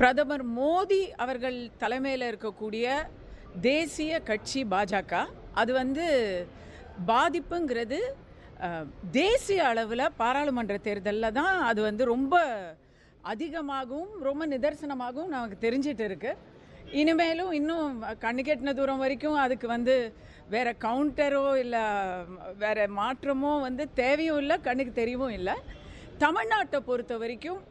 பிரதமர் மோடி அவர்கள் தலைமையில் இருக்கக்கூடிய தேசிய கட்சி பாஜக. அது வந்து பாதிப்புங்கிறது தேசிய அளவில் பாராளுமன்ற தேர்தலில் தான் அது வந்து ரொம்ப அதிகமாகவும் ரொம்ப நிதர்சனமாகவும் நமக்கு தெரிஞ்சிட்டு இருக்கு. இனிமேலும் இன்னும் கண்ணு கெட்டின தூரம் வரைக்கும் அதுக்கு வந்து வேற கவுண்டரோ இல்லை வேற மாற்றமோ வந்து தேவையும் இல்லை கண்ணுக்கு தெரியவும் இல்லை. தமிழ்நாட்டை பொறுத்த வரைக்கும்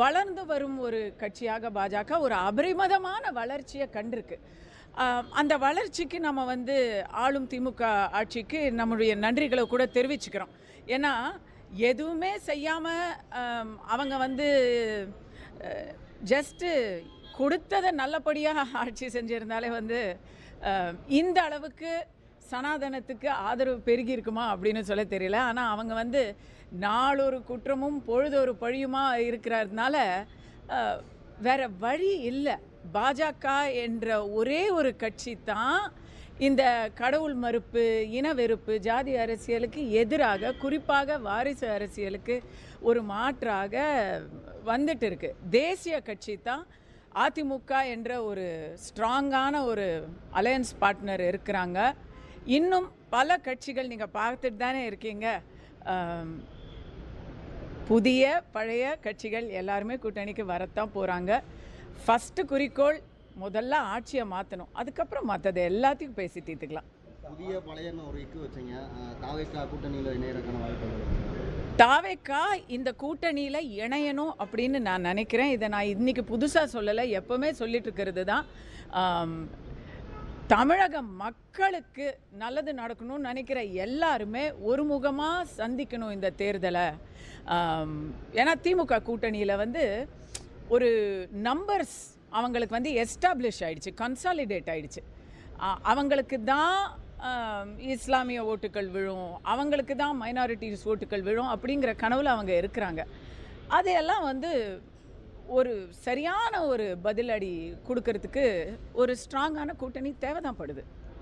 வளர்ந்து வரும் ஒரு கட்சியாக பாஜக ஒரு அபரிமிதமான வளர்ச்சியை கண்டிருக்கு. அந்த வளர்ச்சிக்கு நம்ம வந்து ஆளும் திமுக ஆட்சிக்கு நம்முடைய நன்றிகளை கூட தெரிவிச்சுக்கிறோம். ஏன்னா எதுவுமே செய்யாமல் அவங்க வந்து ஜஸ்ட்டு கொடுத்ததை நல்லபடியாக ஆட்சி செஞ்சுருந்தாலே வந்து இந்த அளவுக்கு சனாதனத்துக்கு ஆதரவு பெருகி இருக்குமா அப்படின்னு சொல்ல தெரியல. ஆனால் அவங்க வந்து நாளொரு குற்றமும் பொழுதொரு பழியுமா இருக்கிறதுனால வேற வழி இல்லை. பாஜக என்ற ஒரே ஒரு கட்சி தான் இந்த கடவுள் மறுப்பு இன வெறுப்பு ஜாதி அரசியலுக்கு எதிராக குறிப்பாக வாரிசு அரசியலுக்கு ஒரு மாற்றாக வந்துட்டு இருக்கு. தேசிய கட்சி தான் அதிமுக என்ற ஒரு ஸ்ட்ராங்கான ஒரு அலையன்ஸ் பார்ட்னர் இருக்கிறாங்க. இன்னும் பல கட்சிகள் நீங்கள் பார்த்துட்டு தானே இருக்கீங்க. புதிய பழைய கட்சிகள் எல்லாருமே கூட்டணிக்கு வரத்தான் போகிறாங்க ஃபஸ்ட்டு குறிக்கோள் முதல்ல ஆட்சியை மாற்றணும் அதுக்கப்புறம் மற்றது எல்லாத்தையும் பேசி தீர்த்துக்கலாம். புதிய பழையன்னு ஒரு இக்கு வச்சீங்க. அஹ், தாவேக்கா கூட்டணியில் இணையறக்கான வாய்ப்புகள் இருக்கு. தாவேக்கா இந்த கூட்டணியில் இணையணும் அப்படின்னு நான் நினைக்கிறேன். இதை நான் இன்னைக்கு புதுசாக சொல்லலை. எப்பவுமே சொல்லிட்டு இருக்கிறது தான். தமிழக மக்களுக்கு நல்லது நடக்கணும்னு நினைக்கிற எல்லாருமே ஒருமுகமாக சந்திக்கணும் இந்த தேர்தலை. ஏன்னா திமுக கூட்டணியில் வந்து ஒரு நம்பர்ஸ் அவங்களுக்கு வந்து எஸ்டாப்ளிஷ் ஆயிடுச்சு கன்சாலிடேட் ஆயிடுச்சு. அவங்களுக்கு தான் இஸ்லாமிய ஓட்டுகள் விழும் அவங்களுக்கு தான் மைனாரிட்டிஸ் ஓட்டுகள் விழும் அப்படிங்கிற கனவில் அவங்க இருக்கிறாங்க. அதையெல்லாம் வந்து ஒரு சரியான ஒரு பதிலடி கொடுக்கறதுக்கு ஒரு ஸ்ட்ராங்கான கூட்டணி தேவைதான் படுது.